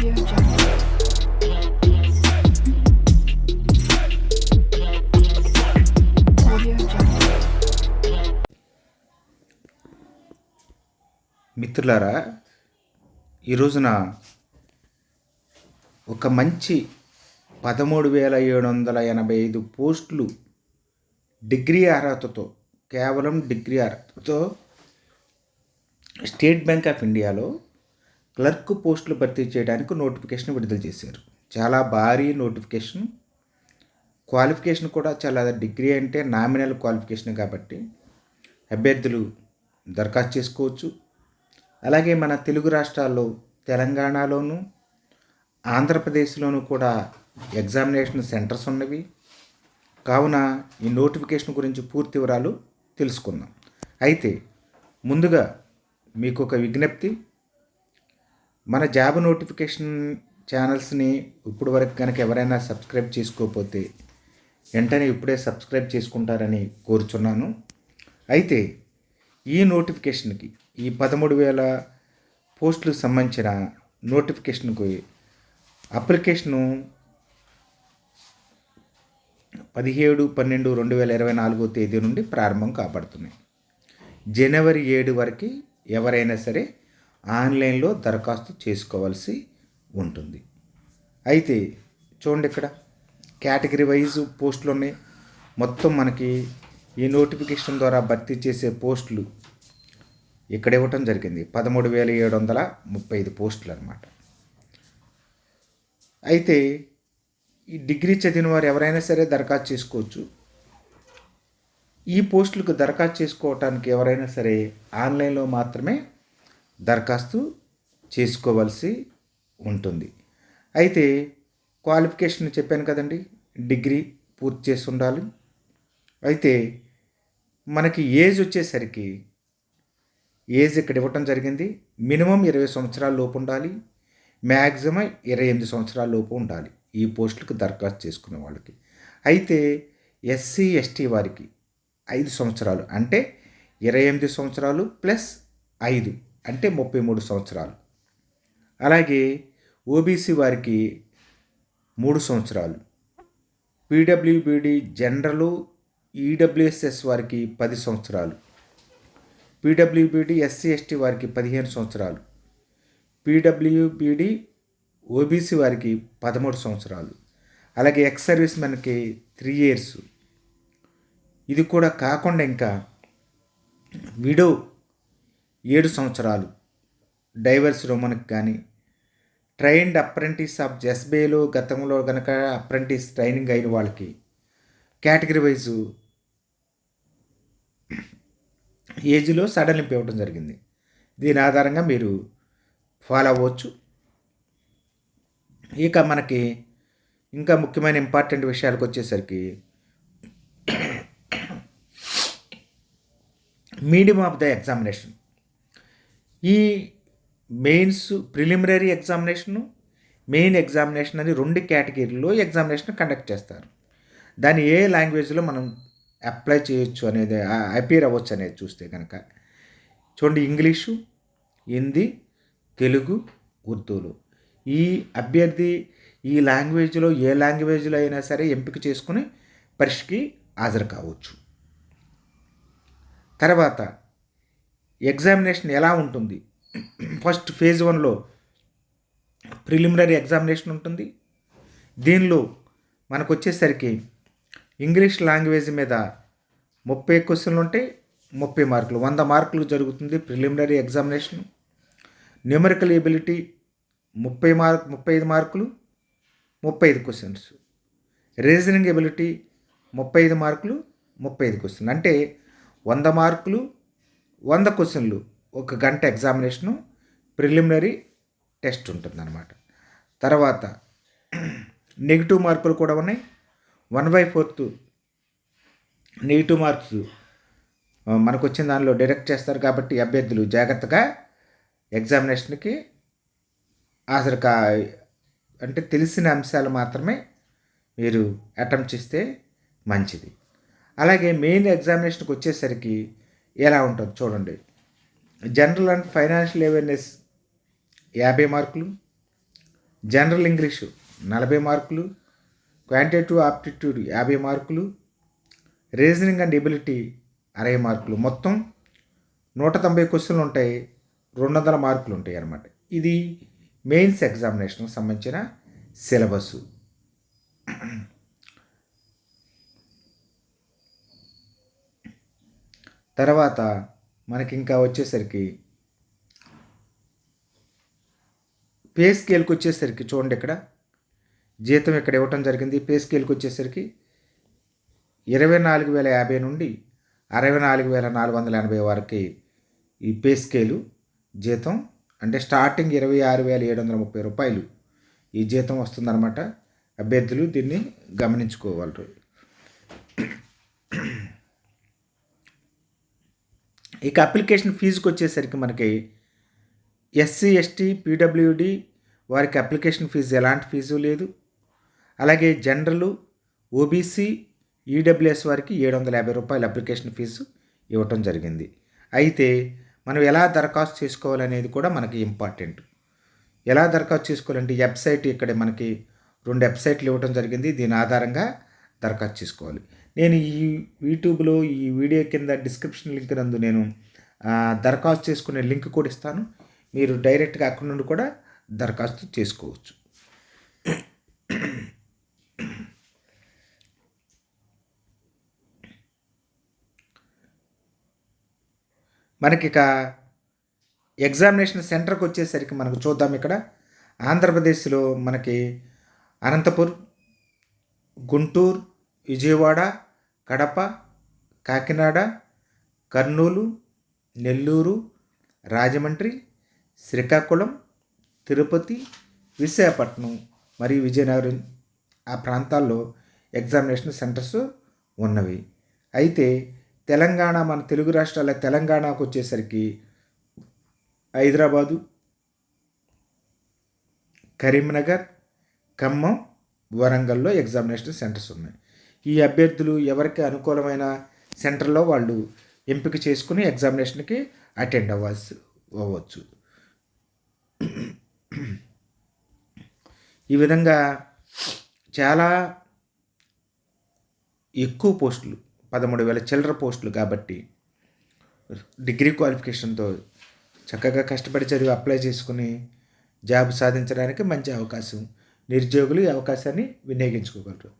మిత్రులారా ఈ రోజున ఒక మంచి పదమూడు వేల ఏడు వందల ఎనభై ఐదు పోస్టులు డిగ్రీ అర్హతతో కేవలం డిగ్రీ అర్హతతో స్టేట్ బ్యాంక్ ఆఫ్ ఇండియాలో క్లర్క్ పోస్టులు భర్తీ చేయడానికి నోటిఫికేషన్ విడుదల చేశారు. చాలా భారీ నోటిఫికేషన్. క్వాలిఫికేషన్ కూడా చాలా డిగ్రీ అంటే నామినల్ క్వాలిఫికేషన్ కాబట్టి అభ్యర్థులు దరఖాస్తు చేసుకోవచ్చు. అలాగే మన తెలుగు రాష్ట్రాల్లో తెలంగాణలోను ఆంధ్రప్రదేశ్లోనూ కూడా ఎగ్జామినేషన్ సెంటర్స్ ఉన్నవి. కావున ఈ నోటిఫికేషన్ గురించి పూర్తి వివరాలు తెలుసుకుందాం. అయితే ముందుగా మీకు ఒక విజ్ఞప్తి. మన జాబ్ నోటిఫికేషన్ ఛానల్స్ని ఇప్పుడు వరకు కనుక ఎవరైనా సబ్స్క్రైబ్ చేసుకోకపోతే వెంటనే ఇప్పుడే సబ్స్క్రైబ్ చేసుకుంటారని కోరుచున్నాను. అయితే ఈ నోటిఫికేషన్కి ఈ పదమూడు వేల పోస్టులకు సంబంధించిన నోటిఫికేషన్కి అప్లికేషను పదిహేడు పన్నెండు రెండు వేల ఇరవై నాలుగో తేదీ నుండి ప్రారంభం కాబడుతున్నాయి జనవరి ఏడు వరకు ఎవరైనా సరే ఆన్లైన్లో దరఖాస్తు చేసుకోవాల్సి ఉంటుంది. అయితే చూడండి ఇక్కడ. కేటగిరీ వైజ్ పోస్టులు ఉన్నాయి. మొత్తం మనకి ఈ నోటిఫికేషన్ ద్వారా భర్తీ చేసే పోస్టులు ఇక్కడ ఇవ్వటం జరిగింది. పదమూడు వేల ఏడు వందల ముప్పై ఐదు పోస్టులు అనమాట అయితే ఈ డిగ్రీ చదివిన వారు ఎవరైనా సరే దరఖాస్తు చేసుకోవచ్చు. ఈ పోస్టులకు దరఖాస్తు చేసుకోవటానికి ఎవరైనా సరే ఆన్లైన్లో మాత్రమే దరఖాస్తు చేసుకోవాల్సి ఉంటుంది. అయితే క్వాలిఫికేషన్ చెప్పాను కదండి డిగ్రీ పూర్తి చేసి ఉండాలి. అయితే మనకి ఏజ్ వచ్చేసరికి ఏజ్ ఇక్కడ ఇవ్వటం జరిగింది. మినిమం ఇరవై సంవత్సరాల లోపు ఉండాలి. మ్యాక్సిమం ఇరవై ఎనిమిది సంవత్సరాల లోపు ఉండాలి ఈ పోస్టులకు దరఖాస్తు చేసుకునే వాళ్ళకి. అయితే ఎస్సీ ఎస్టీ వారికి ఐదు సంవత్సరాలు అంటే ఇరవై ఎనిమిది సంవత్సరాలు ప్లస్ ఐదు అంటే ముప్పై మూడు సంవత్సరాలు. అలాగే ఓబీసీ వారికి మూడు సంవత్సరాలు. పీడబ్ల్యూబీడి జనరలు ఈడబ్ల్యూఎస్ఎస్ వారికి పది సంవత్సరాలు. పీడబ్ల్యూబీడి ఎస్సీ ఎస్టీ వారికి పదిహేను సంవత్సరాలు. పీడబ్ల్యూబీడి ఓబీసీ వారికి పదమూడు సంవత్సరాలు. అలాగే ఎక్స్ సర్వీస్ మెన్కి త్రీ ఇయర్స్. ఇది కూడా కాకుండా ఇంకా విడో ఏడు సంవత్సరాలు. డైవర్స్ రోమన్కి కానీ ట్రైన్డ్ అప్రెంటిస్ ఆఫ్ జస్బేలో గతంలో కనుక అప్రెంటిస్ ట్రైనింగ్ అయిన వాళ్ళకి కేటగిరీ వైజు ఏజ్లో సడలింపు ఇవ్వడం జరిగింది. దీని ఆధారంగా మీరు ఫాలో అవ్వచ్చు. ఇక మనకి ఇంకా ముఖ్యమైన ఇంపార్టెంట్ విషయాలకు వచ్చేసరికి మీడియం ఆఫ్ ద ఎగ్జామినేషన్. ఈ mains preliminary examination main examination అని రెండు కేటగిరీలో ఎగ్జామినేషన్ కండక్ట్ చేస్తారు. దాన్ని ఏ లాంగ్వేజ్లో మనం అప్లై చేయొచ్చు అనేది అపీర్ అవ్వచ్చు అనేది చూస్తే కనుక చూడండి ఇంగ్లీషు హిందీ తెలుగు ఉర్దూలు. ఈ అభ్యర్థి ఈ లాంగ్వేజ్లో ఏ లాంగ్వేజ్లో అయినా సరే ఎంపిక చేసుకుని పరీక్షకి హాజరు కావచ్చు. తర్వాత ఎగ్జామినేషన్ ఎలా ఉంటుంది? ఫస్ట్ ఫేజ్ వన్లో ప్రిలిమినరీ ఎగ్జామినేషన్ ఉంటుంది. దీనిలో మనకు వచ్చేసరికి ఇంగ్లీష్ లాంగ్వేజ్ మీద ముప్పై క్వశ్చన్లు ఉంటాయి ముప్పై మార్కులు. వంద మార్కులు జరుగుతుంది ప్రిలిమినరీ ఎగ్జామినేషన్. న్యూమరికల్ ఎబిలిటీ ముప్పై మార్క్ ముప్పై ఐదు మార్కులు ముప్పై ఐదు క్వశ్చన్స్. రీజనింగ్ ఎబిలిటీ ముప్పై ఐదు మార్కులు ముప్పై ఐదు క్వశ్చన్ అంటే వంద మార్కులు వంద క్వశ్చన్లు ఒక గంట ఎగ్జామినేషను ప్రిలిమినరీ టెస్ట్ ఉంటుందన్నమాట. తర్వాత నెగిటివ్ మార్కులు కూడా ఉన్నాయి. One by fourth negative marks మనకు వచ్చిన దానిలో డైరెక్ట్ చేస్తారు కాబట్టి అభ్యర్థులు జాగ్రత్తగా ఎగ్జామినేషన్కి హాజరు కా అంటే తెలిసిన అంశాలు మాత్రమే మీరు అటెంప్ట్ చేస్తే మంచిది. అలాగే మెయిన్ ఎగ్జామినేషన్కి వచ్చేసరికి ఎలా ఉంటుంది చూడండి. జనరల్ అండ్ ఫైనాన్షియల్ అవేర్నెస్ యాభై మార్కులు. జనరల్ ఇంగ్లీషు నలభై మార్కులు. క్వాంటిటేటివ్ ఆప్టిట్యూడ్ యాభై మార్కులు. రీజనింగ్ అండ్ ఎబిలిటీ అరవై మార్కులు. మొత్తం నూట తొంభై క్వశ్చన్లు ఉంటాయి. రెండు వందల మార్కులు ఉంటాయి అన్నమాట. ఇది మెయిన్స్ ఎగ్జామినేషన్కి సంబంధించిన సిలబస్సు తర్వాత మనకి ఇంకా వచ్చేసరికి పే స్కేల్కి వచ్చేసరికి చూడండి ఇక్కడ. జీతం ఇక్కడ ఇవ్వటం జరిగింది. పే స్కేల్కి వచ్చేసరికి ఇరవై నాలుగు వేల యాభై నుండి అరవై నాలుగు వేల నాలుగు వందల ఎనభై వరకు ఈ పే స్కేలు జీతం అంటే స్టార్టింగ్ ఇరవై ఆరు వేల ఏడు వందల ముప్పై రూపాయలు ఈ జీతం వస్తుందన్నమాట. అభ్యర్థులు దీన్ని గమనించుకోవాలి ఇక అప్లికేషన్ ఫీజుకి వచ్చేసరికి మనకి ఎస్సీ ఎస్టీ పీడబ్ల్యూడి వారికి అప్లికేషన్ ఫీజు ఎలాంటి ఫీజు లేదు. అలాగే జనరల్ ఓబీసీ ఈడబ్ల్యూఎస్ వారికి ఏడు వందల యాభై రూపాయల అప్లికేషన్ ఫీజు ఇవ్వటం జరిగింది. అయితే మనం ఎలా దరఖాస్తు చేసుకోవాలనేది కూడా మనకి ఇంపార్టెంట్. ఎలా దరఖాస్తు చేసుకోవాలంటే వెబ్సైట్ ఇక్కడ మనకి రెండు వెబ్సైట్లు ఇవ్వటం జరిగింది. దీని ఆధారంగా దరఖాస్తు చేసుకోవాలి. నేను ఈ యూట్యూబ్లో ఈ వీడియో కింద డిస్క్రిప్షన్ లింక్ నందు నేను దరఖాస్తు చేసుకునే లింక్ కూడా ఇస్తాను. మీరు డైరెక్ట్గా అక్కడ నుండి కూడా దరఖాస్తు చేసుకోవచ్చు. మనకి ఇక ఎగ్జామినేషన్ సెంటర్కి వచ్చేసరికి మనకు చూద్దాం ఇక్కడ. ఆంధ్రప్రదేశ్లో మనకి అనంతపూర్ గుంటూరు విజయవాడ కడప కాకినాడ కర్నూలు నెల్లూరు రాజమండ్రి శ్రీకాకుళం తిరుపతి విశాఖపట్నం మరియు విజయనగరం ఆ ప్రాంతాల్లో ఎగ్జామినేషన్ సెంటర్స్ ఉన్నవి. అయితే తెలంగాణ మన తెలుగు రాష్ట్రాల తెలంగాణకు వచ్చేసరికి హైదరాబాదు కరీంనగర్ ఖమ్మం వరంగల్లో ఎగ్జామినేషన్ సెంటర్స్ ఉన్నాయి. ఈ అభ్యర్థులు ఎవరికి అనుకూలమైన సెంటర్లో వాళ్ళు ఎంపిక చేసుకుని ఎగ్జామినేషన్కి అటెండ్ అవ్వాల్సి అవ్వచ్చు. ఈ విధంగా చాలా ఎక్కువ పోస్టులు పదమూడు వేల చిల్లర పోస్టులు కాబట్టి డిగ్రీ క్వాలిఫికేషన్తో చక్కగా కష్టపడి చదివి అప్లై చేసుకుని జాబ్ సాధించడానికి మంచి అవకాశం నిరుద్యోగులు ఈ అవకాశాన్ని వినియోగించుకోగలరు.